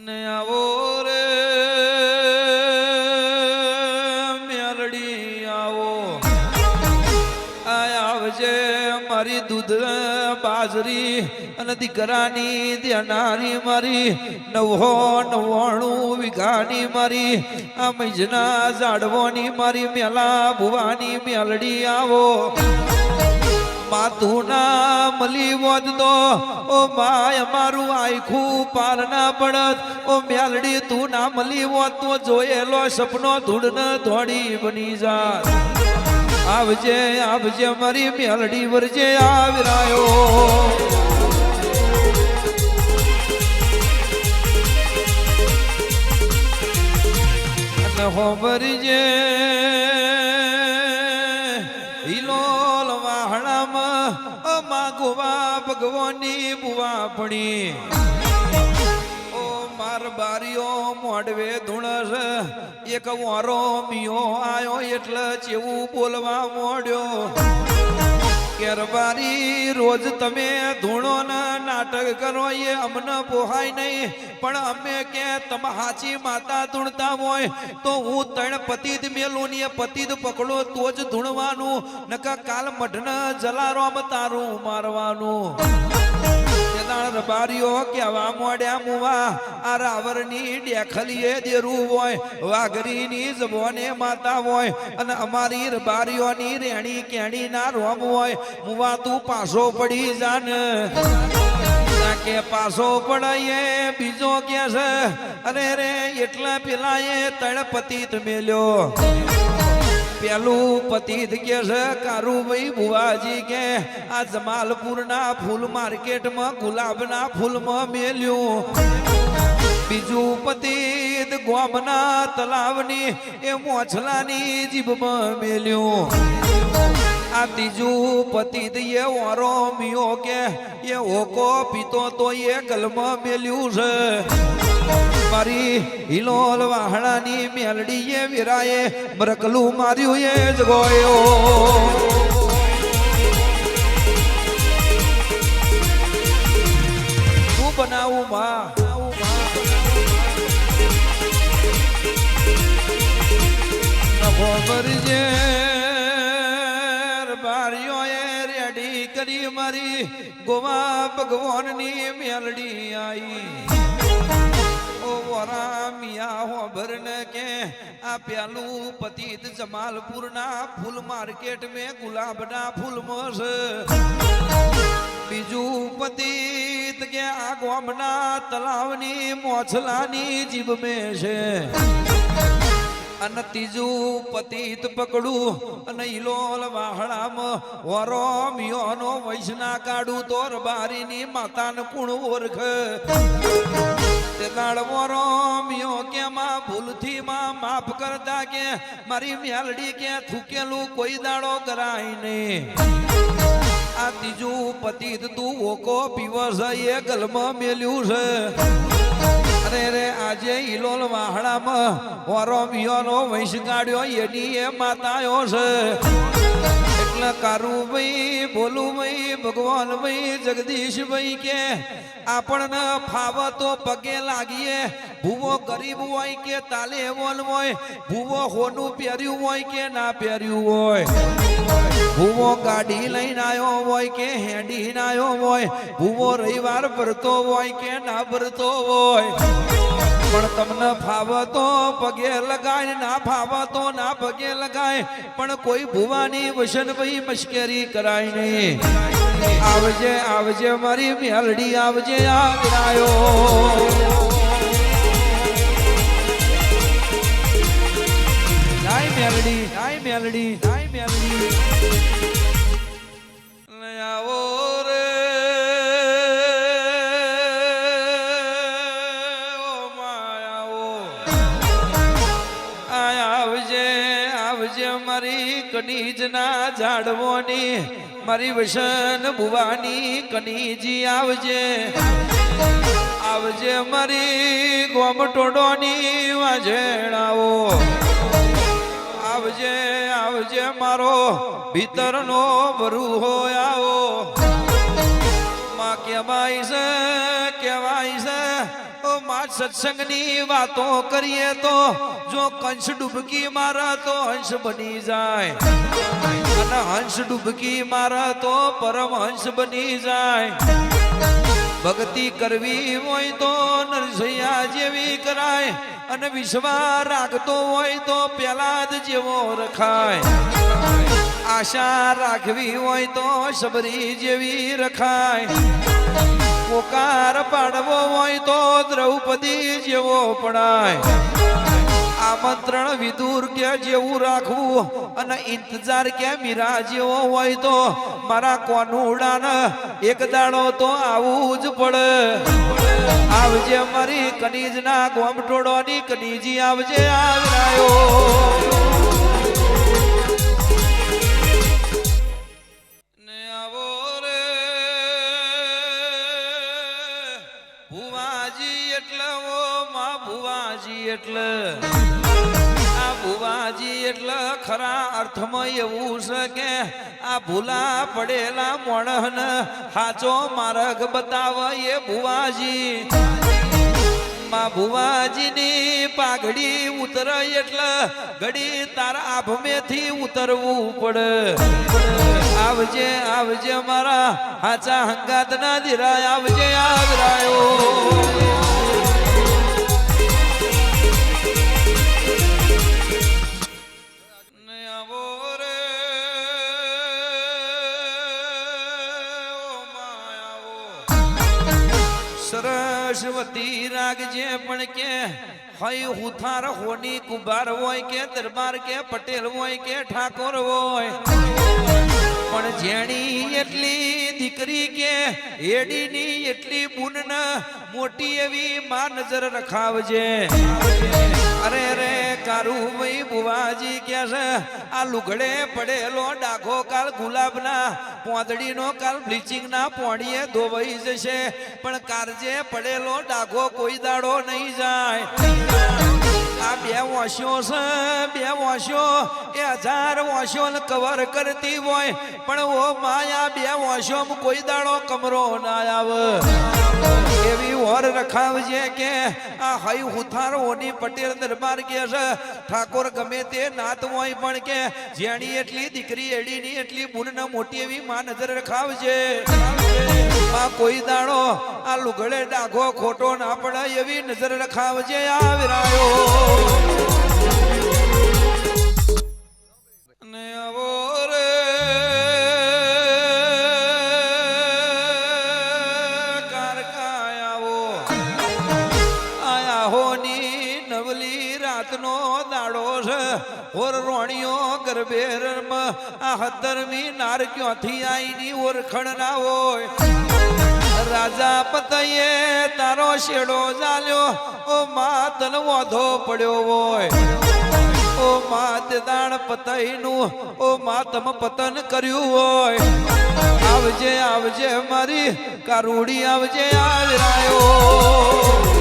અને આવો રે મેલડી આવો. આવજે મારી દૂધ બાજરી અને દીકરાની દેનારી મારી નવો નવ્વાણું વીઘાની મારી, આ મૈજના ઝાડવોની મારી, મેલા ભુવાની મેલડી આવો. માતું ના મલી દો. ઓ માય, મારું આખું પાર ના પડત ઓ મેલડી તું ના મલી તો જોયેલો સપનો ધૂળ ન ધોડી બની જાત. આવજે આવજે, મારી મ્યાલડી વરજે આવરાયો. હોબરજે બુવા પડી ઓ માર બારીઓ મોડવે ધૂણસ. એક વારો મિયો આયો એટલે ચેવું બોલવા મોડ્યો. કેરબારી રોજ તમે ધૂણો નાટક કરો, એ અમને પોહાય નહીં. પણ અમે કે તમે હાચી માતા ધૂણતા હોય, તો હું ત્રણ જ મેલું ને પતિ જ પકડો, તો જ ધૂણવાનું. નકા કાલ મઢને જલારામ તારું મારવાનું. કેદાણ રબારીઓ કેવા મોડ્યા મુવા? આ રાવરની ડેખલીએ દેરું હોય, વાઘરીની જબોને માતા હોય, અને અમારી રબારીઓની રેણી કેણી ના રોમ હોય. મુવા, તું પાછો પડી જાન. કે પાછો પડાયે બીજો કે છે? અરે રે, એટલા પેલા એ તળપતિત મેલ્યો. પેલું પતિત કે છે કારુભાઈ બુવાજી કે આ જમાલપુરના ફૂલ માર્કેટમાં ગુલાબના ફૂલમાં મેલ્યું. બીજું પતિત ગોમના તલાવની, એ મોછલાની જીભમાં મેલ્યું. આ ત્રીજું પતિત એ ઓરો મિયો કે, એ ઓકો પીતો તો એ ગલમાં મેલ્યું છે. મારી હિલોલ વાહણાની મેલડીએ વિરાએ મરકલું માર્યું એ જ ગોયો. બનાવું માં? રેડી કરી મારી ગોવા ભગવાનની મેલડી આઈ. ઓ વરા મિયા હો ભરને કે આ પેલું પતિત જમાલપુરના ફૂલ માર્કેટ મે ગુલાબના ફૂલમાં છે બીજું પતિત કે આ ગોમના તલાવની મોછલાની જીભ મે છે. અને ત્રીજું પતિત પકડું, અને ઈલોલ વાહણામાં વરો મિયોનો વૈષ્ણા કાઢું તોર બારીની માતાને કુણ ઓળખ તે દાડવરો મિયો કે માં માફ કરતા કે, મારી મેલડી કે થૂકેલું કોઈ દાડો કરાય નહીં. આ ત્રીજું પતિત તું ઓકો પીવસ એ ગલમાં મેલ્યું છે. અરે રે આજે ઈલોલ વાહડામાં ઓરો મિયોનો વૈશ કાઢ્યો એની એ માતાયો છે. ભાઈ ભગવાન ભાઈ, જગદીશ ભાઈ કે આપણને ફાવે તો પગે લાગીએ. ભૂવો ગરીબ હોય કે તાલે બોલ હોય, ભૂવો હોનું પહેર્યું હોય કે ના પહેર્યું હોય. ભૂવો ગાડી લઈને આવ્યો હોય કે હેડી આવ્યો હોય, ભૂવો રવિવાર ભરતો હોય કે ના ભરતો હોય. પણ તમને ફાવતો પગે લગાય, ના ફાવતો ના પગે લગાય, પણ કોઈ ભુવાની વસન ભાઈ મશ્કરી કરાય નહીં. આવજે આવજે, મારી મેલડી, આવજે આવ્યો આવજે આવજે મારી કનીજના ઝાડવોની, મારી વસન ભુવાની કનીજી આવજે. આવજે મારી ગોમટોડોની વાજેણાઓ. આવજે આવજે મારો ભીતરનો વરુ હોય આવો. માં કેવાય છે સત્સંગની વાતો કરીએ તો જો કંસ ડૂબકી મારા તો હંસ બની જાય. અને હંસ ડૂબકી મારા તો પરમહંસ બની જાય. ભક્તિ કરવી હોય તો નરસૈયા જેવી કરાય. અને વિશ્વા રાખતો હોય તો પેલા જ જેવો રખાય. આશા રાખવી હોય તો સબરી જેવી રખાય. પોકાર પાડવો હોય તો દ્રૌપદી જેવો પડાય આમંત્રણ વિદુર કે જેવું રાખવું અને ઇંતજાર કે મીરા જેવો હોય તો મારા કોનુડાને એક દાડો તો આવું જ પડે. આવજે મારી કનીજના ગોમટોડોની કનીજી આવજે, આવરાયો. એવું છે કે આ ભૂલા પડેલા મોણહન હાચો માર્ગ બતાવે એ ભુવાજી. માં ભુવાજીની પાઘડી ઉતરે એટલે ઘડી તારા આભમેથી ઉતરવું પડે. આવજે આવજે મારા હાચા હંગાત ના દિરાય, આવજે આવરાયો સરસ્વતી રાખજે પણ કે, હઈ હુથાર હોની કુબાર હોય કે દરબાર કે પટેલ હોય કે ઠાકોર હોય. પણ જેણી એટલી દીકરી કે એડીની એટલી બુન મોટી એવી માં નજર રખાવજે. અરે રે કારું ભાઈ બુવાજી કે છે? આ લુગડે પડેલો ડાઘો કાલ ગુલાબના પોંદડીનો કાલ બ્લીચિંગના પોણીએ ધોવાઈ જશે. પણ કારજે પડેલો ડાઘો કોઈ દાડો નહીં જાય. આ બે વાંસ્યો છે, બે વાંસ્યો એ હજાર વાંસ્યો કવર કરતી હોય. પણ ઓ માયા, બે વાંસ્યો કોઈ દાડો કમરો ના આવે. ઓર રખાવજે કે આ હઈ હુથાર ઓની પટેલ દરબાર કે છે. ઠાકોર ગમે તે નાત હોય પણ કે જેણી એટલી દીકરી એડીની એટલી બુન મોટી એવી માં નજર રખાવજે. આ કોઈ દાણો આ લુગડે ડાઘો ખોટો ના પડાય એવી નજર રખાવજે. આ રાતનો દાડો છે. ઓર રોણિયો ગરબેરમાં આ હતરમી નાર ક્યોથી આઈની ઓરખણ ના હોય? રાજા પતયે તારો શેડો ચાલ્યો ઓ મા તન વાંધો પડ્યો હોય. ઓ માત દાણ પતઈનું ઓ માતમ પતન કર્યું હોય. આવજે આવજે મારી કારુડી, આવજે આવરાયો